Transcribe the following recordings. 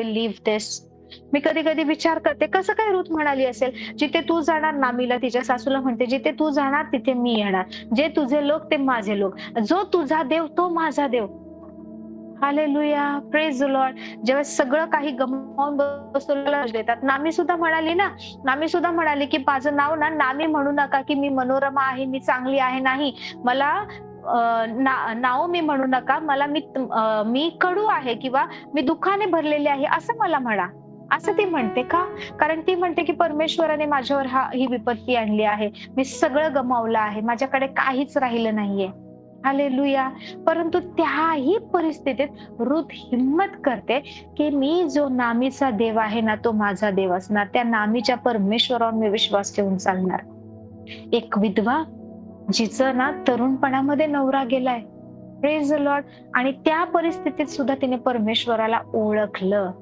Believe दिस मी कधी कधी विचार करते कसं काय रूत म्हणाली असेल? जिथे तू जाणार नामीला तिच्या सासूला म्हणते जिथे तू जाणार तिथे मी येणार. जे तुझे लोक ते माझे लोक. जो तुझा देव तो माझा देव. हालेलुया प्रेज लॉर्ड जेव्हा सगळं काही गमावून बसवलेलं देतात. नामी सुद्धा म्हणाली ना? नामी सुद्धा म्हणाली की माझं नाव ना नामी म्हणू नका की मी मनोरमा आहे मी चांगली आहे नाही. मला ना- नाव मी म्हणू नका. मला मी मी कडू आहे किंवा मी दुःखाने भरलेले आहे असं मला म्हणा. असं ती म्हणते का? कारण ती म्हणते की परमेश्वराने माझ्यावर हा ही विपत्ती आणली आहे. मी सगळं गमावलं आहे. माझ्याकडे काहीच राहिलं नाहीये. हालेलुया. परंतु त्याही परिस्थितीत रुथ हिम्मत करते की मी जो नामीचा देव आहे ना तो माझा देव असणार. त्या नामीच्या परमेश्वरावर मी विश्वास ठेवून चालणार. एक विधवा जिचं ना तरुणपणामध्ये नवरा गेलाय. प्रेज लॉर्ड आणि त्या परिस्थितीत सुद्धा तिने परमेश्वराला ओळखलं.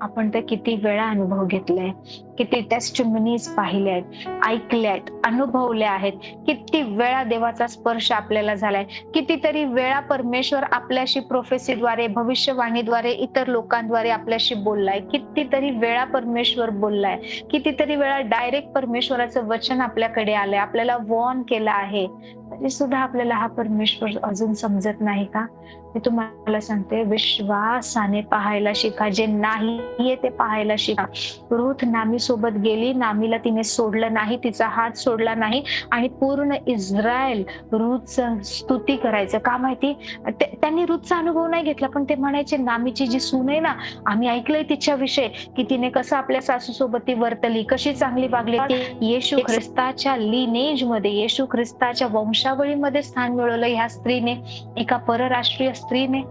आपण ते किती वेळा अनुभव घेतलाय. किती टेस्टमिनीज पाहिले आहेत ऐकले आहेत अनुभवले आहेत. किती वेळा देवाचा स्पर्श आपल्याला झालाय. कितीतरी वेळा परमेश्वर आपल्याशी प्रोफेसीद्वारे भविष्यवाणीद्वारे इतर लोकांद्वारे आपल्याशी बोललाय. कितीतरी वेळा परमेश्वर बोललाय. कितीतरी वेळा डायरेक्ट परमेश्वराचं वचन आपल्याकडे आलंय. आपल्याला वॉर्न केलं आहे. तरी सुद्धा आपल्याला हा परमेश्वर अजून समजत नाही का? मी तुम्हाला सांगते विश्वासाने पाहायला शिका. जे नाहीये ते पाहायला शिका. रुथ नामी सोबत गेली. नामीला तिने सोडलं नाही. तिचा हात सोडला नाही. आणि पूर्ण इस्रायल रुच स्तुती करायचं. का माहिती? त्यांनी रूथचा अनुभव नाही घेतला पण ते म्हणायचे नामीची जी सून आहे ना आम्ही ऐकलंय तिच्याविषयी की तिने कसं आपल्या सासू सोबत ती वर्तली कशी चांगली वागली. ती येशू ख्रिस्ताच्या लिनेजमध्ये येशू ख्रिस्ताच्या वंशावळीमध्ये स्थान मिळवलं. ह्या स्त्रीने एका परराष्ट्रीय स्त्रीने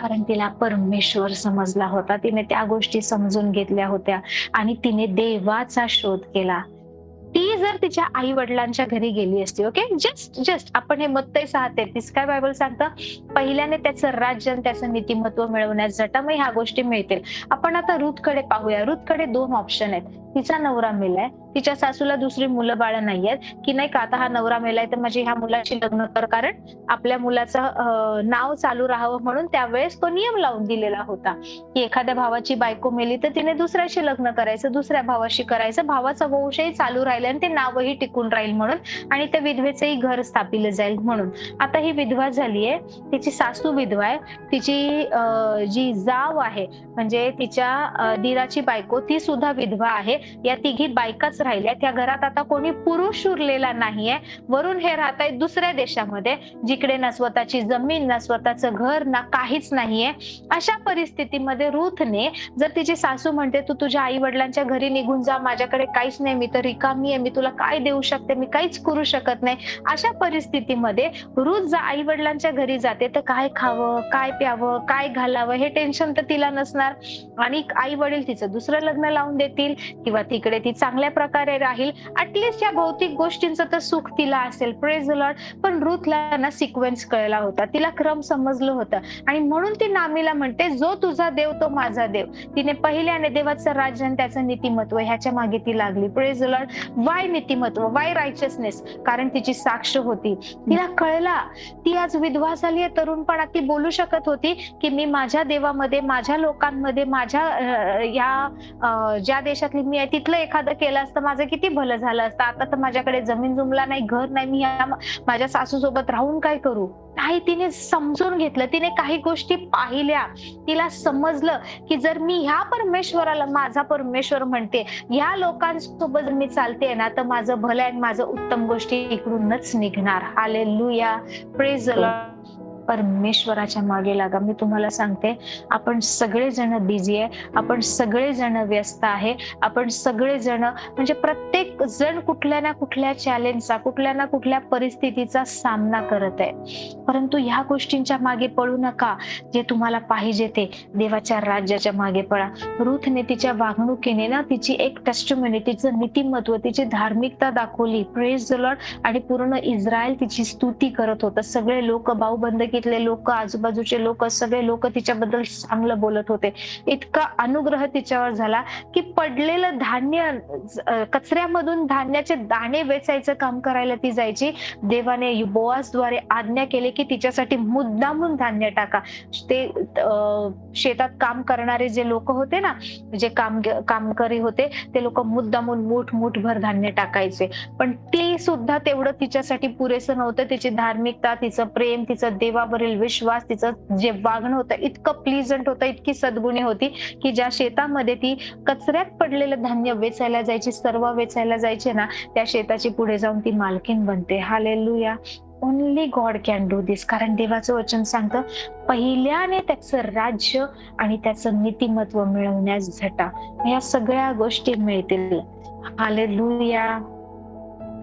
कारण तिला परमेश्वर समजला होता. तिने त्या गोष्टी समजून घेतल्या होत्या आणि तिने देवाचा शोध केला. ती जर तिच्या आई वडिलांच्या घरी गेली असती ओके जस्ट जस्ट आपण हे मत सहा तेहतीस काय बायबल सांगतं? पहिल्याने त्याचं राज्य आणि त्याचं नीतिमत्व मिळवण्यास जटामय ह्या गोष्टी मिळतील. आपण आता रूथकडे पाहूया. रूथकडे दोन ऑप्शन आहेत. तिचा नवरा मेलाय. तिच्या सासूला दुसरी मुलं बाळ नाहीयेत. की नाही का आता हा नवरा मेलाय तर माझी ह्या मुलाशी लग्न कर. कारण आपल्या मुलाचं नाव चालू राहावं म्हणून त्यावेळेस तो नियम लावून दिलेला होता. की एखाद्या भावाची बायको मेली तर तिने दुसऱ्याशी लग्न करायचं दुसऱ्या भावाशी करायचं. भावाचा वंशही चालू राहील आणि ते नावही टिकून राहील म्हणून आणि त्या विधवेचंही घर स्थापिलं जाईल म्हणून. आता ही विधवा झालीये. तिची सासू विधवा आहे. तिची जी जाव आहे म्हणजे तिच्या दिराची बायको ती सुद्धा विधवा आहे. या तिघी बायकाच राहिल्या. त्या घरात आता कोणी पुरुष उरलेला नाहीये. वरून हे राहत आहेत दुसऱ्या देशामध्ये जिकडे ना स्वतःची जमीन ना स्वतःचं घर ना काहीच नाहीये. अशा परिस्थितीमध्ये रुथने जर तिची सासू म्हणते तू तुझ्या आई वडिलांच्या घरी निघून जा माझ्याकडे काहीच नाही मी तर रिकामी आहे मी तुला काय देऊ शकते मी काहीच करू शकत नाही. अशा परिस्थितीमध्ये रुथ जर आई वडिलांच्या घरी जाते तर काय खावं काय प्यावं काय घालावं हे टेन्शन तर तिला नसणार. आणि आई वडील तिचं दुसरं लग्न लावून देतील किंवा तिकडे ती चांगल्या प्रकारे राहील. अटलिस्ट या भौतिक गोष्टींचं तर सुख तिला असेल. प्रेज लॉर्ड पण रुथला ना सिक्वेन्स कळला होता. तिला क्रम समजलं होतं. आणि म्हणून ती नामीला म्हणते जो तुझा देव तो माझा देव. तिने पहिल्याने देवाचं राज्य आणि त्याचं नीतिमत्व ह्याच्या मागे ती लागली. प्रेज लॉर्ड वाय नीतिमत्व? वाय रायचसनेस कारण तिची साक्ष होती. तिला कळला. ती आज विधवा झाली आहे तरुणपणात ती बोलू शकत होती की मी माझ्या देवामध्ये माझ्या लोकांमध्ये माझ्या या ज्या देशातली मी तिथलं एखादं केलं असतं माझं किती भलं झालं असतं. आता तर माझ्याकडे जमीन जुमला नाही घर नाही मी माझ्या सासू सोबत राहून काय करू? नाही तिने समजून घेतलं. तिने काही गोष्टी पाहिल्या. तिला समजलं की जर मी ह्या परमेश्वराला माझा परमेश्वर म्हणते ह्या लोकांसोबत मी चालते ना तर माझं भलं आणि माझं उत्तम गोष्टी इकडूनच निघणार. हाले लुया प्रेज परमेश्वराच्या मागे लागा. मी तुम्हाला सांगते आपण सगळेजण बिझी आहे आपण सगळेजण व्यस्त आहे आपण सगळेजण म्हणजे प्रत्येक जण कुठल्या ना कुठल्या चॅलेंजचा कुठल्या ना कुठल्या परिस्थितीचा सामना करत आहे. परंतु ह्या गोष्टींच्या मागे पळू नका. जे तुम्हाला पाहिजे ते. देवाच्या राज्याच्या मागे पळा रुथने तिच्या वागणुकीने ना तिची एक टेस्टमनी तिचं नीतिमत्व तिची धार्मिकता दाखवली. प्रेज लॉर्ड आणि पूर्ण इस्रायल तिची स्तुती करत होतं. सगळे लोक बाऊबंद तिथले लोक आजूबाजूचे लोक सगळे लोक तिच्याबद्दल चांगलं बोलत होते. इतका अनुग्रह तिच्यावर झाला की पडलेलं धान्य कचऱ्यामधून धान्याचे दाणे वेचायचं काम करायला ती जायची. देवाने बोआसद्वारे आज्ञा केली की तिच्यासाठी मुद्दामून धान्य टाका. ते अं, शेतात काम करणारे जे लोक होते ना जे काम कामकरी होते ते लोक मुद्दामून मूठ मुठभर धान्य टाकायचे. पण ते सुद्धा तेवढं तिच्यासाठी पुरेसं नव्हतं. तिची धार्मिकता तिचं प्रेम तिचं देवावरील विश्वास तिचं जे वागणं होतं इतकं प्लिझंट होतं इतकी सद्गुणी होती की ज्या शेतामध्ये ती कचऱ्यात पडलेलं धान्य वेचायला जायची सर्व वेचायला जायचे ना त्या शेताची पुढे जाऊन ती मालकीन बनते. Hallelujah only God can do this कारण देवाचं वचन सांगतं पहिल्याने त्याचं राज्य आणि त्याचं नीतिमत्व मिळवण्यास झटा. या सगळ्या गोष्टी मिळतील. Hallelujah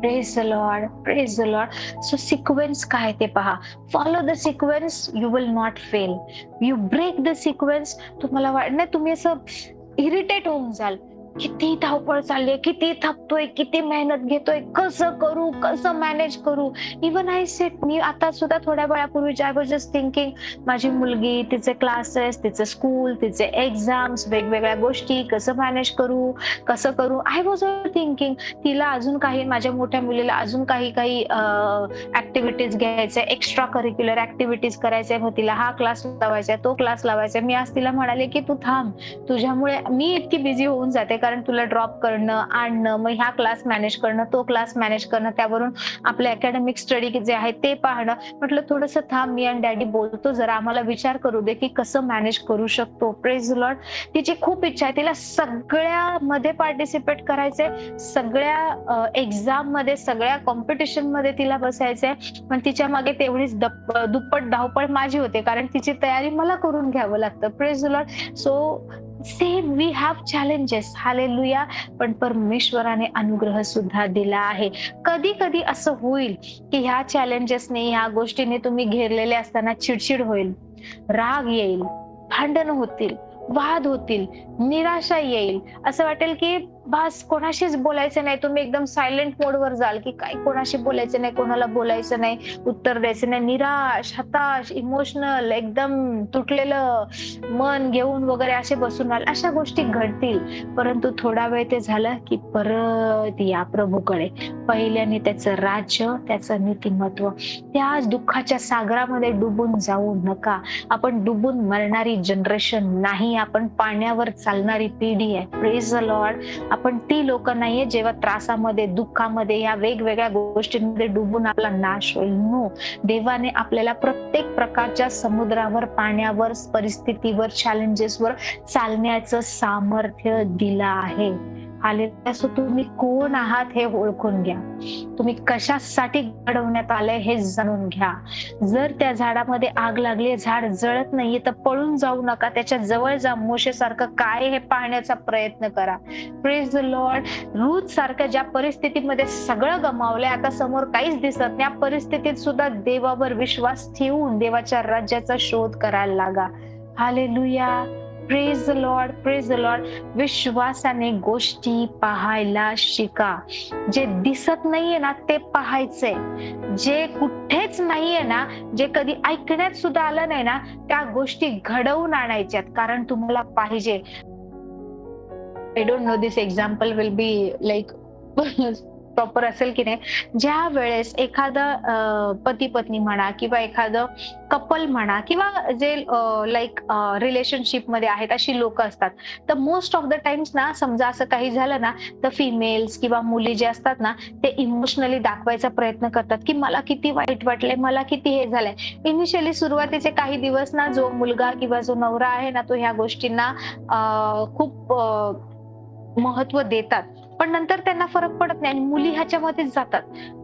praise lord praise lord so sequence काय ते पहा follow the sequence you will not fail you break the sequence तुम्हाला वाट नाही तुम्ही असं इरिटेट होऊन जाल किती धावपळ चालली किती थकतोय किती मेहनत घेतोय कसं करू कसं मॅनेज करू? इवन आय सेट मी आता सुद्धा थोड्या वेळापूर्वी आय वॉज जस्ट थिंकिंग माझी मुलगी तिचे क्लासेस तिचे स्कूल तिचे एक्झाम्स वेगवेगळ्या गोष्टी कसं मॅनेज करू कसं करू? आय वॉज थिंकिंग तिला अजून काही माझ्या मोठ्या मुलीला अजून काही काही ऍक्टिव्हिटीज घ्यायचे एक्स्ट्रा करिक्युलर ऍक्टिव्हिटीज करायचे मग तिला हा क्लास लावायचा तो क्लास लावायचा. मी आज तिला म्हणाले की तू थांब तुझ्यामुळे मी इतकी बिझी होऊन जाते कारण तुला ड्रॉप करणं आणणं मग ह्या क्लास मॅनेज करणं तो क्लास मॅनेज करणं त्यावरून आपले अकॅडमिक स्टडी जे आहे ते पाहणं. म्हटलं थोडंसं थांब मी आणि डॅडी बोलतो जरा. आम्हाला विचार करू दे की कसं मॅनेज करू शकतो. प्रेज लॉर्ड तिची खूप इच्छा आहे. तिला सगळ्यामध्ये पार्टिसिपेट करायचंय. सगळ्या एक्झाममध्ये सगळ्या कॉम्पिटिशनमध्ये तिला बसायचंय. पण तिच्यामागे तेवढीच दुप्पट धावपळ माझी होते. कारण तिची तयारी मला करून घ्यावं लागतं. Praise lord so same we have challenges hallelujah पण परमेश्वराने अनुग्रह सुद्धा दिला आहे. कधी कधी असं होईल की ह्या चॅलेंजेसने ह्या गोष्टीने तुम्ही घेरलेले असताना चिडचिड होईल राग येईल भांडण होतील वाद होतील निराशा येईल. असं वाटेल की बस कोणाशीच बोलायचं नाही. तुम्ही एकदम सायलेंट मोडवर जाल की काय? कोणाशी बोलायचं नाही कोणाला बोलायचं नाही उत्तर द्यायचं नाही. निराश हताश इमोशनल एकदम तुटलेलं मन घेऊन वगैरे असे बसून राहाल. अशा गोष्टी घडतील. परंतु थोडा वेळ ते झालं की परत या प्रभूकडे. पहिल्याने त्याचं राज्य त्याचं नीतिमत्व त्या दुःखाच्या सागरामध्ये डुबून जाऊ नका. आपण डुबून मरणारी जनरेशन नाही. आपण पाण्यावर चालणारी पिढी आहे. प्रेज लॉर्ड आपण ती लोक नाहीये जेव्हा त्रासामध्ये दुःखामध्ये या वेगवेगळ्या गोष्टींमध्ये डुबून आपला नाश होईल. नो. देवाने आपल्याला प्रत्येक प्रकारच्या समुद्रावर पाण्यावर परिस्थितीवर चॅलेंजेसवर चालण्याचं सामर्थ्य दिलं आहे. आलेले असो तुम्ही कोण आहात हे ओळखून घ्या. तुम्ही कशासाठी घडवण्यात आलंय हे जाणून घ्या. जर त्या झाडामध्ये आग लागली झाड जळत नाहीये तर पळून जाऊ नका. त्याच्याजवळ जा. मोशेसारखं काय हे पाहण्याचा प्रयत्न करा. प्रेस द लॉर्ड रूथ सारख्या ज्या परिस्थितीमध्ये सगळं गमावलंय आता समोर काहीच दिसत नाही. या परिस्थितीत सुद्धा देवावर विश्वास ठेवून देवाच्या राज्याचा शोध करायला लागा. Hallelujah praise Lord praise Lord विश्वासाने गोष्टी पाहायला शिका. जे दिसत नाहीये ना ते पाहायचंय जे कुठेच नाहीये ना जे कधी ऐकण्यात सुद्धा आलं नाही ना त्या गोष्टी घडवून आणायच्यात कारण तुम्हाला पाहिजे. I don't know this example will be like proper असेल की नाही ज्या वेळेस एखादं पती पत्नी म्हणा किंवा एखादं कपल म्हणा किंवा जे लाईक रिलेशनशिपमध्ये आहेत अशी लोक असतात. तर मोस्ट ऑफ द टाइम्स ना समजा असं काही झालं ना तर फिमेल्स किंवा मुली जे असतात ना ते इमोशनली दाखवायचा प्रयत्न करतात की मला किती वाईट वाटलंय मला किती हे झालंय. इनिशियली सुरुवातीचे काही दिवस ना जो मुलगा किंवा जो नवरा आहे ना तो ह्या गोष्टींना खूप महत्त्व देतात. पण नंतर त्यांना फरक पडत नाही आणि मुली ह्याच्यामध्येच जातात.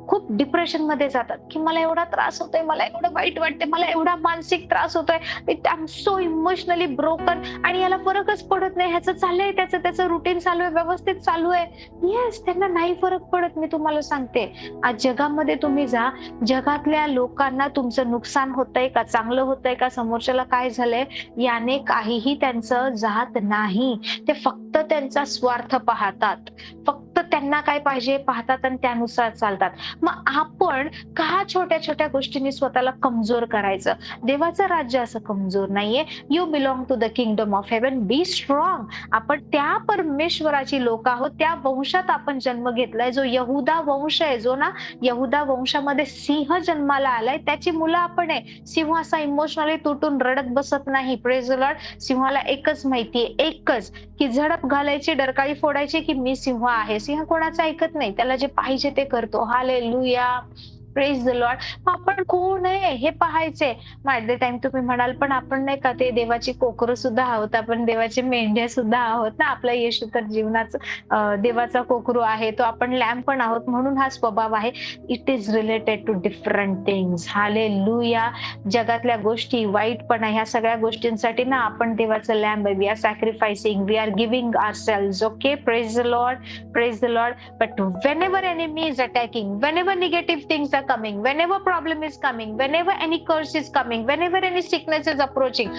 खूप डिप्रेशनमध्ये जातात की मला एवढा त्रास होतोय मला एवढं वाईट वाटतंय मला एवढा मानसिक त्रास होतोय. I am so emotionally broken आणि याला फरकच पडत नाही. ह्याचं चाललंय त्याचं त्याचं रुटीन चालू आहे व्यवस्थित चालू आहे. येस त्यांना नाही फरक पडत मी तुम्हाला सांगते. आज जगामध्ये तुम्ही जा जगातल्या लोकांना तुमचं नुकसान होतंय का चांगलं होतंय का समोरच्याला काय झालंय याने काहीही त्यांचं जात नाही. ते फक्त त्यांचा स्वार्थ पाहतात. फक्त त्यांना काय पाहिजे? पाहतात आणि त्यानुसार चालतात. मग आपण का छोट्या छोट्या गोष्टींनी स्वतःला कमजोर करायचं? देवाचं राज्य असं कमजोर नाहीये. You belong to the kingdom of heaven be strong आपण त्या परमेश्वराची लोक आहोत. त्या वंशात आपण जन्म घेतलाय. जो यहुदा वंश आहे जो ना यहुदा वंशामध्ये सिंह जन्माला आलाय त्याची मुलं आपण आहे. सिंह असा इमोशनली तुटून रडत बसत नाही. प्रेज लॉर्ड सिंहाला एकच माहितीये एकच की झडप घालायची डरकाळी फोडायची की मी सिंह आहे. सिंह कोणाचं ऐकत नाही. त्याला जे पाहिजे ते करतो. हाले लुया प्रेज द लॉर्ड आपण कोण आहे? हे पाहायचे. ऍट द टाइम तुम्ही म्हणाल पण आपण नाही का ते देवाची कोकरं सुद्धा आहोत? आपण देवाचे मेंढ्या सुद्धा आहोत ना? आपला येशू तर जीवनाचं देवाचा कोकरू आहे. तो आपण लॅम्प पण आहोत म्हणून हा स्वभाव आहे. It is related to different things hallelujah जगातल्या गोष्टी वाईटपणा ह्या सगळ्या गोष्टींसाठी ना आपण देवाचं lamp we are sacrificing we are giving ourselves okay praise the lord praise the lord but whenever enemy is attacking whenever negative things are coming, whenever problem is coming, whenever any curse is coming, whenever any sickness is approaching,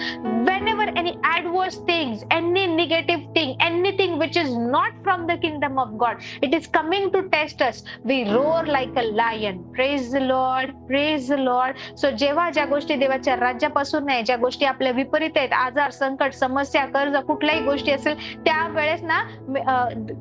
whenever any adverse things, any negative thing, anything which is not from the kingdom of God, it is coming to test us. We roar like a lion. Praise the Lord, praise the Lord. So जेव्हा ज्या गोष्टी देवाच्या राज्यापासून नाही ज्या गोष्टी आपल्या विपरीत आहेत आजार संकट समस्या कर्ज कुठल्याही गोष्टी असेल त्यावेळेस ना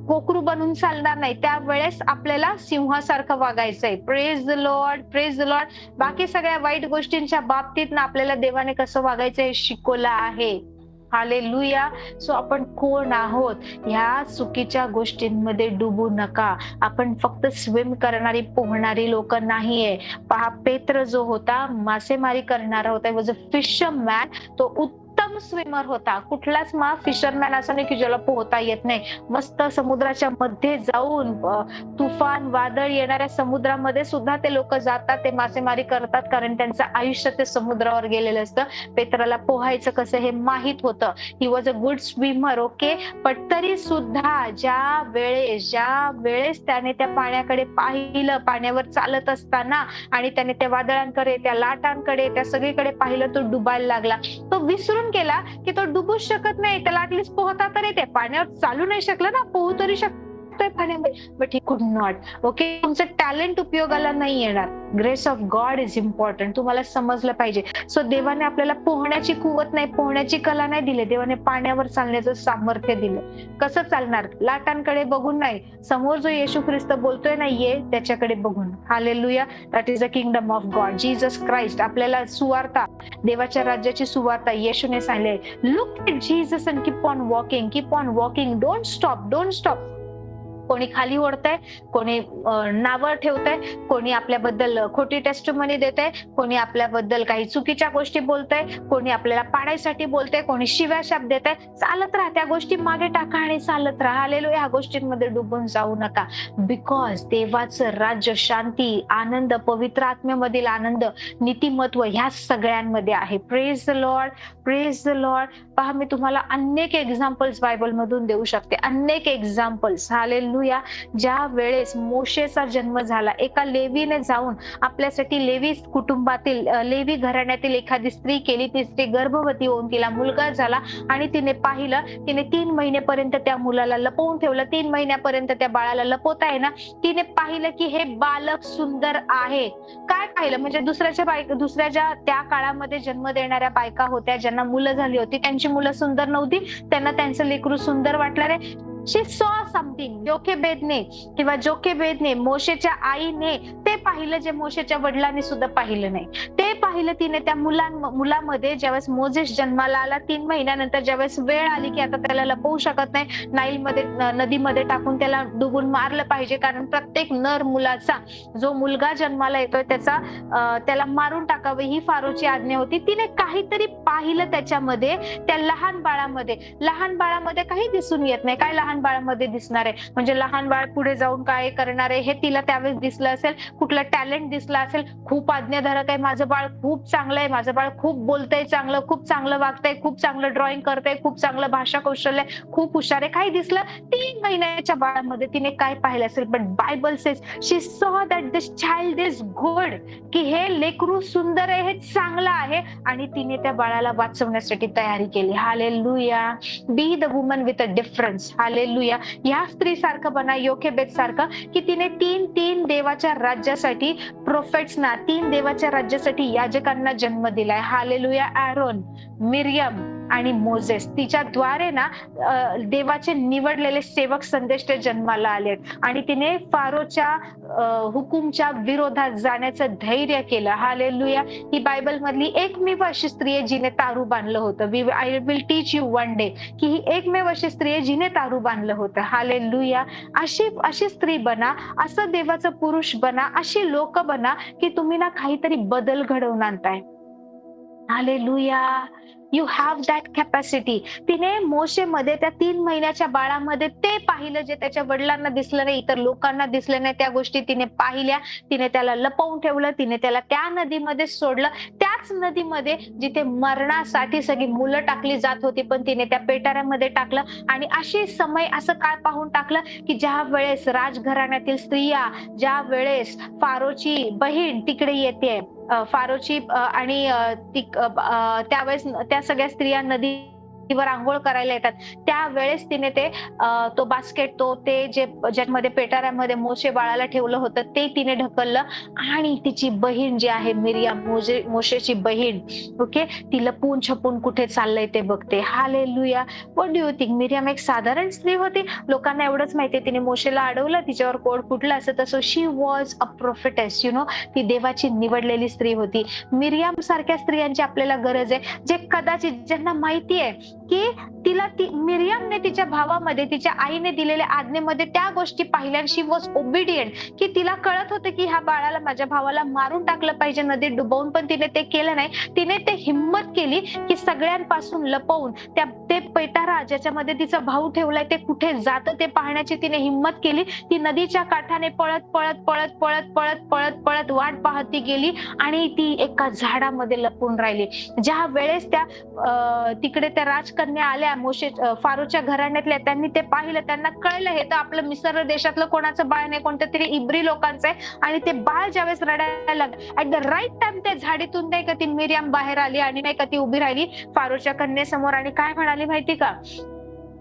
कोकरू बनून चालणार नाही त्यावेळेस आपल्याला सिंहासारखं वागायचंय praise the lord praise the lord बाकी सगळ्या वाईट गोष्टींच्या बाबतीत ना आपल्याला देवाने कसं वागायचं हे शिकवलं आहे. हाले लुया सो आपण कोण आहोत? ह्या चुकीच्या गोष्टींमध्ये डुबू नका. आपण फक्त स्विम करणारी पोहणारी लोक नाहीये. पहा पेत्र जो होता मासेमारी करणारा होता वॉज अ फिशरमॅन तो उत्तम स्विमर होता. कुठलाच मा फिशरमॅन असा नाही की ज्याला पोहता येत नाही. मस्त समुद्राच्या मध्ये जाऊन तुफान वादळ येणाऱ्या समुद्रामध्ये सुद्धा ते लोक जातात ते मासेमारी करतात कारण त्यांचं आयुष्य ते समुद्रावर गेलेलं असतं. पेत्राला पोहायचं कसं हे माहीत होतं. He was a good swimmer okay पण तरी सुद्धा ज्या वेळेस ज्या वेळेस त्याने त्या पाण्याकडे पाहिलं पाण्यावर चालत असताना आणि त्याने त्या वादळांकडे त्या लाटांकडे त्या सगळीकडे पाहिलं तो डुबायला लागला. तो विसरून केला की तो डुबूच शकत नाही. त्याला ऍटलीस्ट पोहता तर येते. पाण्यावर चालू नाही शकलं ना पोहू तरी शकतो. पाण्यामध्ये but he could not okay तुमचं टॅलेंट उपयोगाला नाही येणार. Grace of God is important तुम्हाला समजलं पाहिजे. सो देवाने आपल्याला पोहण्याची कुवत नाही पोहण्याची कला नाही दिली. देवाने पाण्यावर चालण्याचं सामर्थ्य दिलं. कसं चालणार? लाटांकडे बघून नाही. समोर जो येशू ख्रिस्त बोलतोय ना ये त्याच्याकडे बघून. Hallelujah that is a kingdom of God Jesus Christ आपल्याला सुवार्ता देवाच्या राज्याची सुवार्ता येशूने सांगले look at Jesus and keep on walking keep on walking don't stop don't stop कोणी खाली ओढतंय कोणी नावं ठेवतंय कोणी आपल्याबद्दल खोटी टेस्टमनी देत आहे कोणी आपल्याबद्दल काही चुकीच्या गोष्टी बोलतंय कोणी आपल्याला पाडायसाठी बोलतंय कोणी शिव्या शाप देत आहे चालत राहा त्या गोष्टी मागे टाका आणि चालत राहिलेलो या गोष्टींमध्ये डुबून जाऊ नका. बिकॉज देवाचं राज्य शांती आनंद पवित्र आत्म्यामधील आनंद नीतिमत्व ह्या सगळ्यांमध्ये आहे. Praise the lord praise the lord पहा मी तुम्हाला अनेक एक्झाम्पल्स बायबल मधून देऊ शकते. अनेक एक्झाम्पल्स बघूया. ज्या वेळेस मोशेचा जन्म झाला एका लेवीने जाऊन आपल्यासाठी लेवी कुटुंबातील लेवी घराण्यातील एखादी स्त्री केली ती स्त्री गर्भवती होऊन तिला मुलगा झाला आणि तिने पाहिलं तिने तीन महिनेपर्यंत त्या मुलाला लपवून ठेवलं. तीन महिन्यापर्यंत त्या बाळाला लपवताय आहे ना तिने पाहिलं की हे बालक सुंदर आहे. काय पाहिलं? म्हणजे दुसऱ्याच्या बायका दुसऱ्या ज्या त्या काळामध्ये जन्म देणाऱ्या बायका होत्या ज्यांना मुलं झाली होती. त्यांची मुलं सुंदर नव्हती. त्यांना त्यांचं लेकरू सुंदर वाटलं रे शी सॉ समथिंग जोकेबेदने किंवा जोकेबेदने मोशेच्या आईने ते पाहिलं जे मोशेच्या वडिलांनी सुद्धा पाहिलं नाही. ते पाहिलं तिने त्या मुलां मुलामध्ये ज्यावेळेस मोजेस जन्माला आला तीन महिन्यानंतर ज्यावेळेस वेळ आली की आता त्याला लपवू शकत नाही नाईल मध्ये नदीमध्ये टाकून त्याला डुबून मारलं पाहिजे कारण प्रत्येक नर मुलाचा जो मुलगा जन्माला येतोय त्याचा त्याला मारून टाकावे ही फारोची आज्ञा होती. तिने काहीतरी पाहिलं त्याच्यामध्ये त्या लहान बाळामध्ये. लहान बाळामध्ये काही दिसून येत नाही. काय लहान बाळामध्ये दिसणार आहे. म्हणजे लहान बाळ पुढे जाऊन काय करणार आहे हे तिला त्यावेळेस दिसलं असेल कुठलं टॅलेंट दिसलं असेल खूप आज्ञाधारक आहे. माझं बाळ खूप चांगलं आहे. माझं बाळ खूप बोलतंय चांगलं खूप चांगलं वागतंय खूप चांगलं ड्रॉइंग करतंय खूप चांगलं भाषा कौशल्य खूप हुशार आहे. काय दिसलं तीन महिन्याच्या बाळामध्ये तिने काय पाहिलं असेल? But Bible says she saw that this child is good की हे लेकरू सुंदर आहे हे चांगलं आहे. आहे आणि तिने त्या बाळाला वाचवण्यासाठी तयारी केली. Hallelujah be the woman with a difference hallelujah hallelujah या स्त्री सारखं बना योकेबेत सारखं की तिने तीन तीन देवाच्या राज्यासाठी प्रोफेट्सना तीन देवाच्या राज्यासाठी याजकांना जन्म दिलाय. हालेलुया ॲरोन मिरियम आणि मोझेस तिच्याद्वारे ना देवाचे निवडलेले सेवक संदेश ते जन्माला आलेत. आणि तिने फारोच्या हुकुमच्या विरोधात जाण्याचं धैर्य केलं. हालेलुया. ही बायबल मधली एकमेव अशी स्त्री आहे जिने तारू बांधलं होतं. We I will teach you one day की ही एकमेव अशी स्त्री आहे जिने तारू बांधलं होतं. हालेलुया. अशी अशी स्त्री बना असं देवाचं पुरुष बना अशी लोक बना की तुम्ही ना काहीतरी बदल घडवून आणताय. Hallelujah. You have that capacity तिने मोशेमध्ये त्या तीन महिन्याच्या बाळामध्ये ते पाहिलं जे त्याच्या वडिलांना दिसलं नाही इतर लोकांना दिसलं नाही त्या गोष्टी तिने पाहिल्या. तिने त्याला लपवून ठेवलं तिने त्याला त्या नदीमध्ये सोडलं. त्याच नदीमध्ये जिथे मरणासाठी सगळी मुलं टाकली जात होती पण तिने त्या पेटाऱ्यामध्ये टाकलं. आणि अशी समय असं काळ पाहून टाकलं की ज्या वेळेस राजघराण्यातील स्त्रिया ज्या वेळेस फारोची बहीण तिकडे येते फारोची आणि ती अ, त्यावेळेस त्या सगळ्या स्त्रिया नदीवर आंघोळ करायला येतात. त्यावेळेस तिने ते तो बास्केट तो ते जे ज्यामध्ये पेटाऱ्यामध्ये मोशे बाळाला ठेवलं होतं ते तिने ढकललं. आणि तिची बहीण जी आहे मिरिया मोजे मोशेची बहीण ओके ती लपून छपून कुठे चाललंय ते बघते. हाले लुया पण डू यू थिंक मिरियम एक साधारण स्त्री होती. लोकांना एवढंच माहितीये तिने मोशेला अडवलं. तिच्यावर कोड फुटला असं तसं. She was a prophetess you know ती देवाची निवडलेली स्त्री होती. मिरियम सारख्या स्त्रियांची आपल्याला गरज आहे. जे कदाचित ज्यांना माहिती आहे की तिला ती मिरियमने तिच्या भावामध्ये तिच्या आईने दिलेल्या आज्ञेमध्ये त्या गोष्टी पाहिल्या. शी वॉज ओबिडियंट की तिला कळत होतं की ह्या बाळाला माझ्या भावाला मारून टाकलं पाहिजे नदीत डुबवून पण तिने ते केलं नाही. तिने ते हिंमत केली की सगळ्यांपासून लपवून त्या ते पेटारा ज्याच्यामध्ये तिचा भाऊ ठेवलाय ते कुठे जातं ते पाहण्याची तिने हिंमत केली. ती नदीच्या काठाने पळत पळत पळत पळत पळत पळत पळत वाट पाहत ती गेली आणि ती एका झाडामध्ये लपून राहिली. ज्या वेळेस त्या अं, तिकडे त्या कन्या आल्या मोशे फारूच्या घराण्यातल्या त्यांनी ते पाहिलं त्यांना कळलं हे तर आपलं मिसर देशातलं कोणाचं बाळ नाही कोणत्या तरी इब्री लोकांचं आहे. आणि ते बाळ ज्यावेळेस रडायला लागलं ऍट द राईट टाइम त्या झाडीतून नाही का ती मिरियम बाहेर आली आणि नाही का ती उभी राहिली फारूच्या कन्येसमोर. आणि काय म्हणाली माहिती का?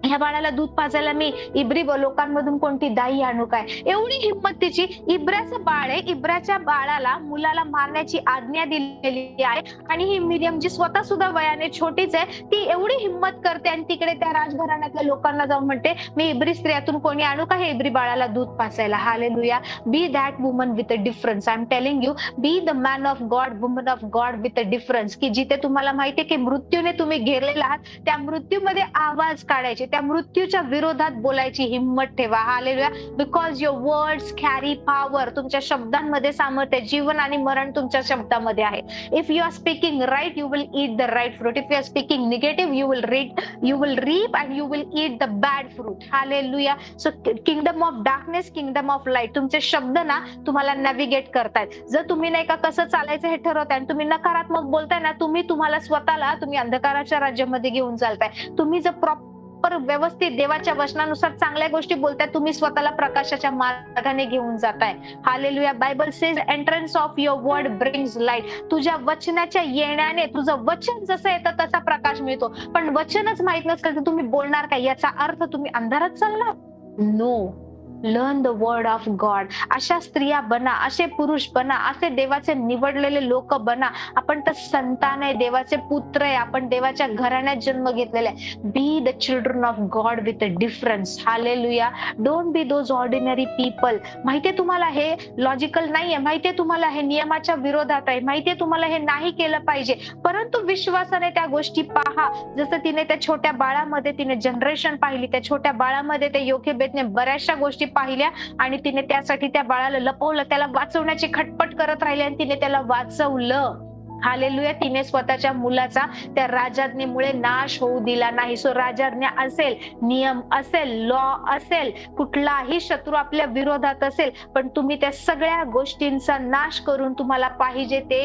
ह्या बाळाला दूध पाजायला मी इब्री व लोकांमधून कोणती दाई आणू काय? एवढी हिंमत तिची. इब्राचं बाळ आहे. इब्राच्या बाळाला मुलाला मारण्याची आज्ञा दिलेली आहे. आणि ही मिरियम जी स्वतः सुद्धा वयाने छोटीच आहे ती एवढी हिंमत करते आणि तिकडे त्या राजघराण्यातल्या लोकांना जाऊन म्हणते मी इब्री स्त्रियातून कोणी आणू का हे इब्री बाळाला दूध पाजायला? Hallelujah be that woman with a difference I am telling you be the man of God woman of God with a difference की जिथे तुम्हाला माहितीये की मृत्यूने तुम्ही घेरलेला आहात त्या मृत्यूमध्ये आवाज काढायचे. त्या मृत्यूच्या विरोधात बोलायची हिंमत ठेवा. Hallelujah because your words carry power तुमच्या शब्दांमध्ये सामर्थ्य जीवन आणि मरण तुमच्या शब्दामध्ये आहे. If you are speaking right you will eat the right fruit if you are speaking negative you will read you will reap and you will eat the bad fruit hallelujah so kingdom of darkness kingdom of light तुमचे शब्द ना तुम्हाला navigate करतायत. जर तुम्ही नाही का कसं चालायचं हे ठरवताय आणि तुम्ही नकारात्मक बोलताय ना तुम्ही तुम्हाला स्वतःला तुम्ही अंधकाराच्या राज्यामध्ये घेऊन चालताय. तुम्ही जर प्रॉपर व्यवस्थित देवाच्या वचनानुसार चांगल्या गोष्टी बोलताय तुम्ही स्वतःला प्रकाशाच्या मार्गाने घेऊन जाताय. Hallelujah Bible says entrance of your word brings light तुझ्या वचनाच्या येण्याने तुझं वचन जसं येतं तसा प्रकाश मिळतो. पण वचनच माहीत नसेल तर तुम्ही बोलणार काय? याचा अर्थ तुम्ही अंधारात चालणार? No learn the word of God अशा स्त्रिया बना असे पुरुष बना असे देवाचे निवडलेले लोक बना. आपण तर संतान आहे देवाचे पुत्र आहे आपण देवाच्या घराण्यात जन्म घेतलेला आहे. Be the children of God with a difference hallelujah don't be those ordinary people माहितीये तुम्हाला हे लॉजिकल नाहीये माहितीये तुम्हाला हे नियमाच्या विरोधात आहे माहितीये तुम्हाला हे नाही केलं पाहिजे. परंतु विश्वासाने त्या गोष्टी पहा. जसं तिने त्या छोट्या बाळामध्ये तिने जनरेशन पाहिली त्या छोट्या बाळामध्ये त्या योग्य बेतने बऱ्याचशा गोष्टी पाहिल्या आणि तिने त्यासाठी त्या बाळाला लपवलं. त्याला वाचवण्याची खटपट करत राहिली आणि तिने त्याला वाचवलं. हालेलुया. तिने स्वतःच्या मुलाचा त्या राजाज्ञेमुळे नाश होऊ दिला नाही. सो राजाज्ञा असेल नियम असेल लॉ असेल कुठलाही शत्रू आपल्या विरोधात असेल पण तुम्ही त्या सगळ्या गोष्टींचा नाश करून तुम्हाला पाहिजे ते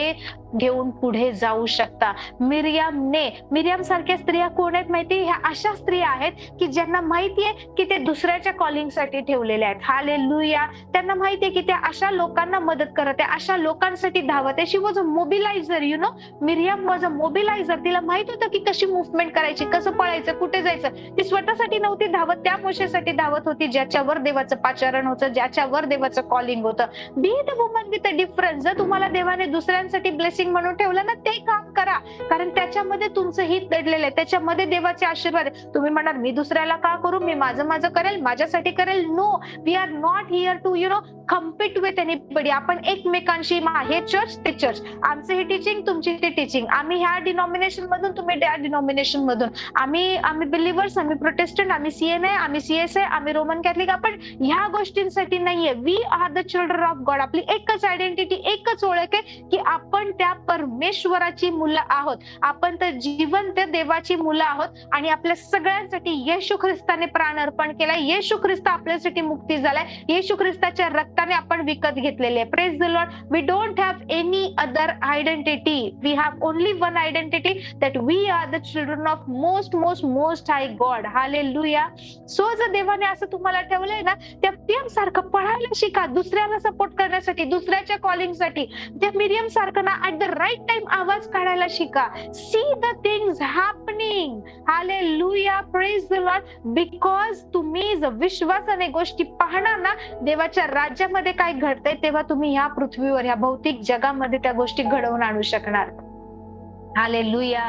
घेऊन पुढे जाऊ शकता. मिरियमने मिरियम सारख्या स्त्रिया कोण आहेत माहिती? ह्या अशा स्त्रिया आहेत की ज्यांना माहितीये की ते दुसऱ्याच्या कॉलिंगसाठी ठेवलेल्या आहेत. हाले लुया त्यांना माहितीये की त्या अशा लोकांना मदत करत आहे. अशा लोकांसाठी धावत आहे. She was a mobiliser you know Miriam was a mobiliser तिला माहीत होतं की कशी मुवमेंट करायची कसं पळायचं कुठे जायचं. ती स्वतःसाठी नव्हती धावत त्या मोशेसाठी धावत होती ज्याच्यावर देवाचं पाचारण होतं ज्याच्यावर देवाचं कॉलिंग होतं. Be the woman with a difference जर तुम्हाला देवाने दुसऱ्यांसाठी ब्लेसिंग म्हणून ठेवलं ना ते काम करा. कारण त्याच्यामध्ये तुमचं हित दडलेलं आहे. त्याच्यामध्ये देवाचे आशीर्वाद आहे. तुम्ही म्हणाल मी दुसऱ्याला का करू? मी माझं माझं करेल माझ्यासाठी करेल? No we are not here to you know compete with anybody आपण एकमेकांशी हे चर्च ते चर्च आमचं हे टीचिंग तुमची ते टीचिंग आम्ही ह्या डिनॉमिनेशन मधून तुम्ही त्या डिनॉमिनेशन मधून. आम्ही आम्ही बिलिव्हर्स आम्ही प्रोटेस्टंट आम्ही सीएन आहे आम्ही सीएस आहे आम्ही रोमन कॅथलिक आपण ह्या गोष्टींसाठी नाहीये. We are the children of God आपली एकच आयडेंटिटी एकच ओळख आहे की आपण त्या परमेश्वराची मुलं आहोत. आपण तर जिवंत देवाची मुलं आहोत आणि आपल्या सगळ्यांसाठी येशू ख्रिस्ताने प्राण अर्पण केलाय. येशू ख्रिस्त आपल्यासाठी मुक्ती झालाय. येशू ख्रिस्ताच्या रक्ताने आपण विकत घेतलेले आहे. Praise the lord we don't have any other identity we have only one identity that we are the children of most most most high God hallelujah so जर देवाने असं तुम्हाला ठेवलंय ना त्या पीएम सारखं पळायला शिका. दुसऱ्याला सपोर्ट करण्यासाठी दुसऱ्याच्या कॉलिंगसाठी त्या मिरियम सारखं ना राईट टाइम आवाज काढायला शिका. C the things happening hallelujah praise the Lord because तुम्ही विश्वासाने गोष्टी पाहणार ना देवाच्या राज्यामध्ये काय घडतंय तेव्हा तुम्ही ह्या पृथ्वीवर ह्या भौतिक जगामध्ये त्या गोष्टी घडवून आणू शकणार. आले लुया